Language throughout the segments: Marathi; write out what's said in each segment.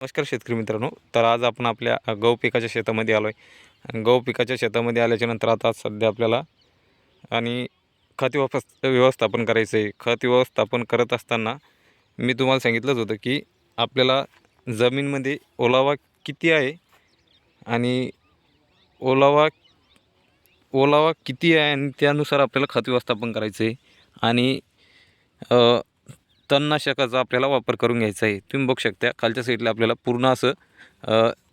नमस्कार शेतकरी मित्रांनो. तर आज आपण आपल्या गहू पिकाच्या शेतामध्ये आलो आहे गहू पिकाच्या शेतामध्ये आल्याच्यानंतर आता सध्या आपल्याला आणि खत व्यवस्थ व्यवस्थापन करायचं आहे खत व्यवस्थापन करत असताना मी तुम्हाला सांगितलंच होतं की आपल्याला जमीनमध्ये ओलावा किती आहे? आणि ओलावा ओलावा किती आहे? आणि त्यानुसार आपल्याला खत व्यवस्थापन करायचं आहे आणि तणनाशकाचा आपल्याला वापर करून घ्यायचा आहे. तुम्ही बघू शकता खालच्या साईडला आपल्याला पूर्ण असं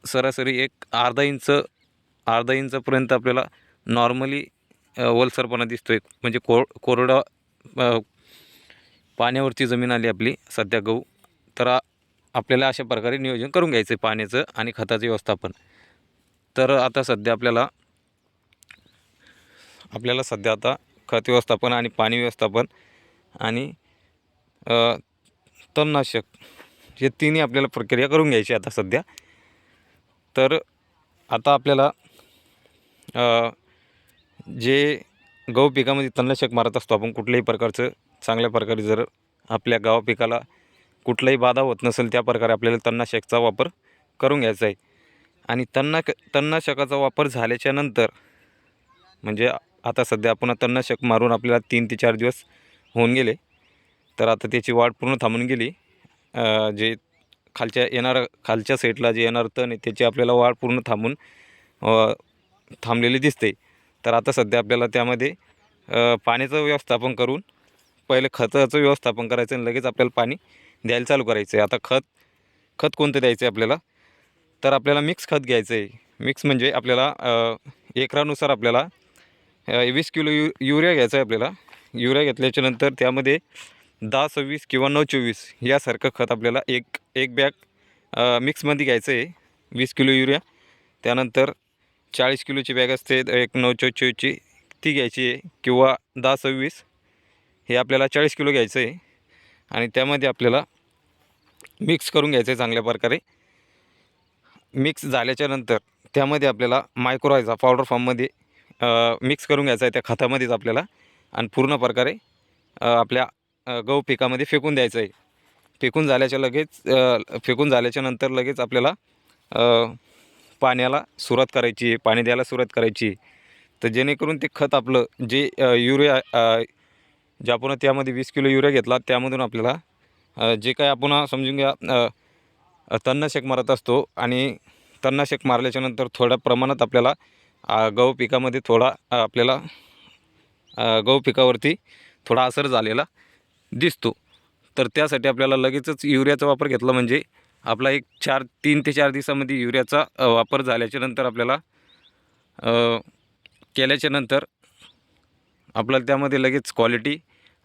सरासरी एक अर्धा इंच अर्धा इंचपर्यंत आपल्याला नॉर्मली ओलसरपणा दिसतो आहे म्हणजे को कोरडा पाण्यावरची जमीन आली आपली सध्या गहू. तर आपल्याला अशा प्रकारे नियोजन करून घ्यायचं आहे पाण्याचं आणि खताचं व्यवस्थापन. तर आता सध्या आपल्याला आपल्याला सध्या आता खत व्यवस्थापन आणि पाणी व्यवस्थापन आणि तणनाशक हे तिन्ही आपल्याला प्रक्रिया करून घ्यायची आता सध्या. तर आता आपल्याला जे गहू पिकामध्ये तणनाशक मारत असतो आपण कुठल्याही प्रकारचं चांगल्या प्रकारे जर आपल्या गावा पिकाला कुठलाही बाधा होत नसेल त्या प्रकारे आपल्याला तणनाशकचा वापर करून घ्यायचा आहे. आणि तणनाक तणनाशकाचा वापर झाल्याच्यानंतर म्हणजे आता सध्या आपण तणनाशक मारून आपल्याला तीन ते चार दिवस होऊन गेले. तर आता त्याची वाढ पूर्ण थांबून गेली. जे खालच्या येणारं खालच्या साईडला जे येणार तण आहे त्याची आपल्याला वाढ पूर्ण थांबून थांबलेली दिसते. तर आता सध्या आपल्याला त्यामध्ये पाण्याचं व्यवस्थापन करून पहिले खताचं व्यवस्थापन करायचं आणि लगेच आपल्याला पाणी द्यायला चालू करायचं आहे आता खत खत कोणतं द्यायचं आहे आपल्याला? तर आपल्याला मिक्स खत घ्यायचं आहे मिक्स म्हणजे आपल्याला एकरानुसार आपल्याला वीस किलो यु युरिया घ्यायचा आहे आपल्याला. युरिया घेतल्याच्यानंतर त्यामध्ये दहा सव्वीस किंवा नऊ चोवीस यासारखं खत आपल्याला एक एक बॅग मिक्समध्ये घ्यायचं आहे. वीस किलो युरिया त्यानंतर चाळीस किलोची बॅग असते एक नऊ चौ चोवीसची ती घ्यायची आहे. किंवा दहा सव्वीस हे आपल्याला चाळीस किलो घ्यायचं आहे. आणि त्यामध्ये आपल्याला मिक्स करून घ्यायचं आहे चांगल्या प्रकारे. मिक्स झाल्याच्यानंतर त्यामध्ये आपल्याला मायक्रोरायझा पावडर फॉर्ममध्ये मिक्स करून घ्यायचा आहे त्या खतामध्येच आपल्याला. आणि पूर्ण प्रकारे आपल्या गहू पिकामध्ये फेकून द्यायचं आहे. फेकून झाल्याच्या लगेच फेकून झाल्याच्यानंतर लगेच आपल्याला पाण्याला सुरुवात करायची आहे. पाणी द्यायला सुरुवात करायची तर जेणेकरून ते खत आपलं जे युरिया जे आपण त्यामध्ये वीस किलो युरिया घेतला त्यामधून आपल्याला जे काय आपण समजून घ्या अ, तणनाशक मारत असतो आणि तणनाशक मारल्याच्यानंतर थोड्या प्रमाणात आपल्याला गहू पिकामध्ये थोडा आपल्याला गहू पिकावरती थोडा असर झालेला दिसतो. तर त्यासाठी आपल्याला लगेचच युरियाचा वापर घेतला म्हणजे आपला एक चार तीन ते चार दिवसामध्ये युरियाचा वापर झाल्याच्यानंतर आपल्याला केल्याच्यानंतर केल्याच्यानंतर आपल्याला त्यामध्ये लगेच क्वालिटी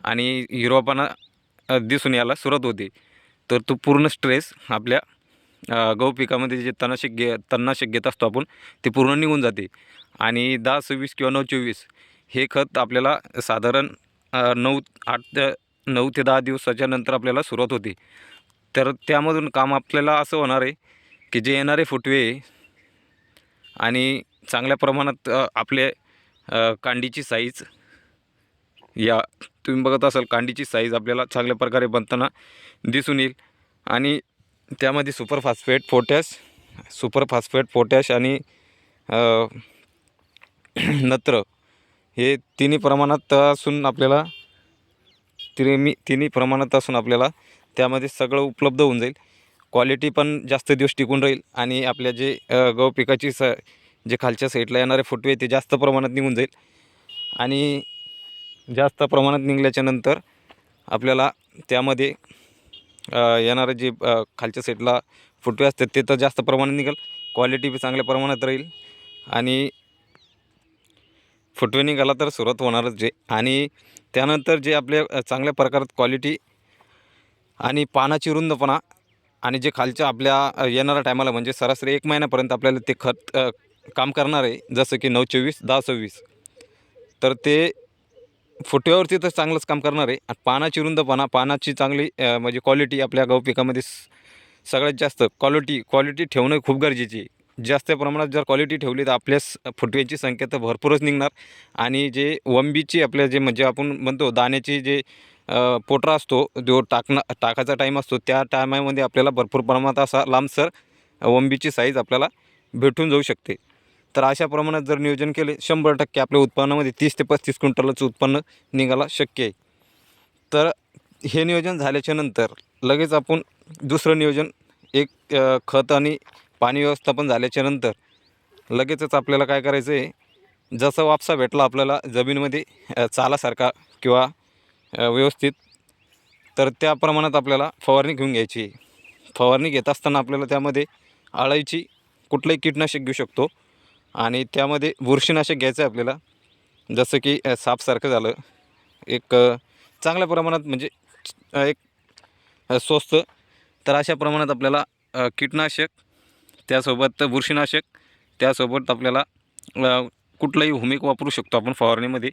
आणि हिरवापणा दिसून यायला सुरुवात होते. तर तो पूर्ण स्ट्रेस आपल्या गहू पिकामध्ये जे तणनाशक घे तणनाशक घेत असतो आपण ते पूर्ण निघून जाते. आणि दहा सव्वीस किंवा नऊ चोवीस हे खत आपल्याला साधारण नऊ आठ नऊ ते दहा दिवसाच्या नंतर आपल्याला सुरुवात होते. तर त्यामधून काम आपल्याला असं होणार आहे की जे येणारे फुटवे आणि चांगल्या प्रमाणात आपले कांडीची साईज या तुम्ही बघत असाल कांडीची साईज आपल्याला चांगल्या प्रकारे बनताना दिसून येईल. आणि त्यामध्ये super phosphate potash super phosphate potash आणि नत्र हे तिन्ही प्रमाणात असून आपल्याला तिन्ही तिन्ही प्रमाणात असून आपल्याला त्यामध्ये सगळं उपलब्ध होऊन जाईल. क्वालिटी पण जास्त दिवस टिकून राहील आणि आपल्या जे गहू पिकाची स जे खालच्या साईडला येणारे फुटवे ते जास्त प्रमाणात निघून जाईल. आणि जास्त प्रमाणात निघल्याच्या नंतर आपल्याला त्यामध्ये येणारे जे खालच्या साईडला फुटवे असतात ते तर जास्त प्रमाणात निघेल. क्वालिटी बी चांगल्या प्रमाणात राहील आणि फुटवे निघाला तर सुरुवात होणारच जे. आणि त्यानंतर जे आपल्या चांगल्या प्रकारात क्वालिटी आणि पानाची रुंदपणा आणि जे खालच्या आपल्या येणाऱ्या टायमाला म्हणजे सरासरी एक महिन्यापर्यंत आपल्याला ते खत काम करणार आहे. जसं की नऊ चोवीस दहा सव्वीस. तर ते फुटव्यावरती तर चांगलंच काम करणार आहे. आणि पानाची रुंदपणा पानाची चांगली म्हणजे क्वालिटी आपल्या गहू पिकामध्ये सगळ्यात जास्त क्वालिटी क्वालिटी ठेवणं खूप गरजेची आहे. जास्त प्रमाणात जर क्वालिटी ठेवली तर आपल्या फुटव्यांची फुटव्याची संख्या तर भरपूरच निघणार. आणि जे वंबीची आपल्या जे म्हणजे आपण म्हणतो दाण्याची जे पोटरा असतो जो टाकणं टाकायचा टाईम असतो त्या टायमामध्ये आपल्याला भरपूर प्रमाणात असा लांबसर वंबीची साईज आपल्याला भेटून जाऊ शकते. तर अशा प्रमाणात जर नियोजन केले शंभर टक्के आपल्या उत्पन्नामध्ये तीस ते पस्तीस क्विंटलचं उत्पन्न निघायला शक्य आहे. तर हे नियोजन झाल्याच्यानंतर लगेच आपण दुसरं नियोजन एक खत आणि पाणी व्यवस्थापन झाल्याच्यानंतर लगेचच आपल्याला काय करायचं आहे जसं वापसा भेटला आपल्याला जमीनमध्ये चालासारखा किंवा व्यवस्थित तर त्या प्रमाणात आपल्याला फवारणी घेऊन घ्यायची. आहे फवारणी घेत असताना आपल्याला त्यामध्ये आळाईची कुठलंही कीटनाशक घेऊ शकतो आणि त्यामध्ये बुरशीनाशक घ्यायचं आहे आपल्याला. जसं की सापसारखं झालं एक चांगल्या प्रमाणात म्हणजे एक स्वस्त तर अशा प्रमाणात आपल्याला कीटनाशक त्यासोबत बुरशीनाशक त्यासोबत आपल्याला कुठलाही हुमिक वापरू शकतो आपण फवारणीमध्ये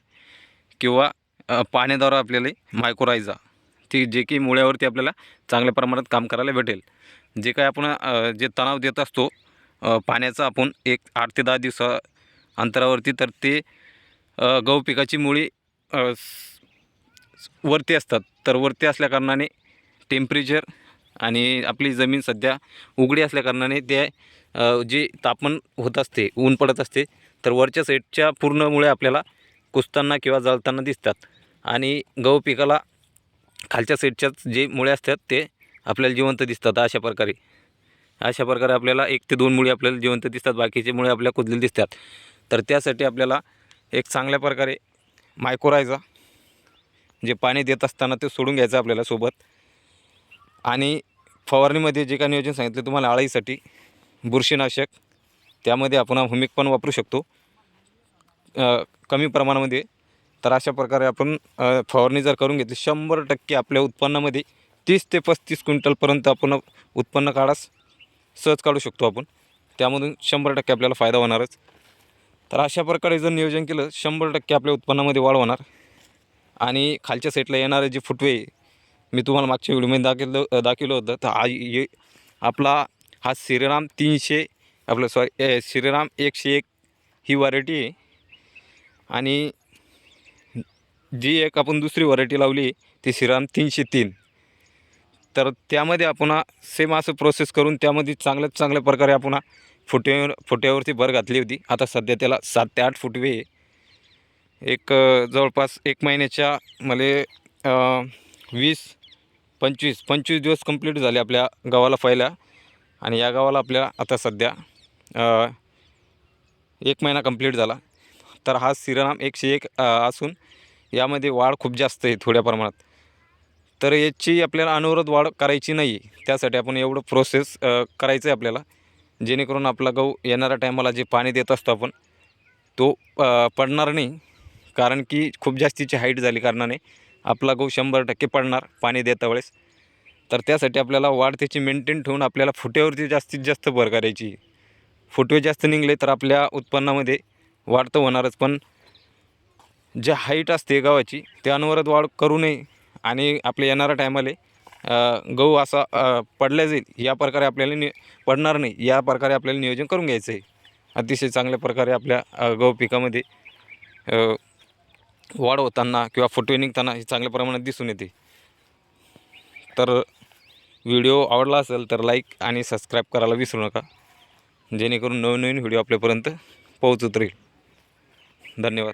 किंवा पाण्याद्वारा आपल्याला मायक्रोरायझा ती जे की मुळ्यावरती आपल्याला चांगल्या प्रमाणात काम करायला भेटेल. जे काय आपण जे तणाव देत असतो पाण्याचा आपण एक आठ ते दहा दिवसा अंतरावरती तर ते गहू पिकाची मुळी वरती असतात. तर वरती असल्याकारणाने टेम्परेचर आणि आपली जमीन सध्या उघडी असल्याकारणाने ते जे तापमान होत असते ऊन पडत असते तर वरच्या साईडच्या पूर्ण मुळे आपल्याला कुसताना किंवा जळताना दिसतात. आणि गहू पिकाला खालच्या साईडच्याच जे मुळे असतात ते आपल्याला जिवंत दिसतात अशा प्रकारे. अशा प्रकारे आपल्याला एक ते दोन मुळे आपल्याला जिवंत दिसतात बाकीचे मुळे आपल्याला कुजलेले दिसतात. तर त्यासाठी आपल्याला एक चांगल्या प्रकारे मायक्रोरायझा जे पाणी देत असताना ते सोडून घ्यायचं आपल्याला सोबत. आणि फवारणीमध्ये जे काय नियोजन सांगितलं तुम्हाला आळीसाठी बुरशीनाशक त्यामध्ये आपण हुमिक पण वापरू शकतो. कमी प्रमाणामध्ये. तर अशा प्रकारे आपण फवारणी जर करून घेतली शंभर टक्के आपल्या उत्पन्नामध्ये तीस ते पस्तीस क्विंटलपर्यंत आपण उत्पन्न काढास सहज काढू शकतो आपण. त्यामधून शंभर टक्के आपल्याला फायदा होणारच. तर अशा प्रकारे जर नियोजन केलं शंभर टक्के आपल्या उत्पन्नामध्ये वाढ होणार. आणि खालच्या साईडला येणारे जे फुटवे मी तुम्हाला मागच्या व्हिडिओमध्ये दाखवलं दाखवलं होतं. तर हा ये आपला हा श्रीराम तीनशे आपलं सॉरी श्रीराम एकशे एक ही व्हरायटी आहे. आणि जी एक आपण दुसरी व्हरायटी लावली ती श्रीराम तीनशे तीन. तर त्यामध्ये आपण सेम असं प्रोसेस करून त्यामध्ये चांगल्यात चांगल्या प्रकारे आपण फुट्यावर फुट्यावरती भर घातली होती. आता सध्या त्याला सात ते आठ फुटवे एक जवळपास एक महिन्याच्या मला वीस पंचवीस पंचवीस दिवस कंप्लीट झाले आपल्या गावाला पहिल्या. आणि या गावाला आपल्या आता सध्या एक महिना कंप्लीट झाला. तर हा सिरनाम एकशे एक असून यामध्ये वाढ खूप जास्त आहे थोड्या प्रमाणात. तर याची आपल्याला अनवरत वाढ करायची नाही. आहे त्यासाठी आपण एवढं प्रोसेस करायचं आहे आपल्याला. जेणेकरून आपला गहू येणाऱ्या टायमाला जे पाणी देत असतो आपण तो पडणार नाही. कारण की खूप जास्तीची हाईट झाली कारणाने. आपला गहू शंभर टक्के पडणार पाणी देता वेळेस. तर त्यासाठी आपल्याला वाढ त्याची मेंटेन ठेवून आपल्याला फुट्यावरती जास्तीत जास्त भर करायची फुटवे जास्त निघले तर आपल्या उत्पन्नामध्ये वाढ तर होणारच पण जे हाईट असते गव्हाची ते अनवरत वाढ करू नये आणि आपल्या येणाऱ्या टायमाले गहू असा पडल्या जाईल या प्रकारे आपल्याला नि पडणार नाही या प्रकारे आपल्याला नियोजन करून घ्यायचं आहे. अतिशय चांगल्या प्रकारे आपल्या गहू पिकामध्ये वाढ होताना किंवा फुटवे निघताना हे चांगल्या प्रमाणात दिसून येते. तर व्हिडिओ आवडला असेल तर लाईक आणि सबस्क्राईब करायला विसरू नका. जेणेकरून नवीन नवीन व्हिडिओ आपल्यापर्यंत पोहोचत राहील. धन्यवाद.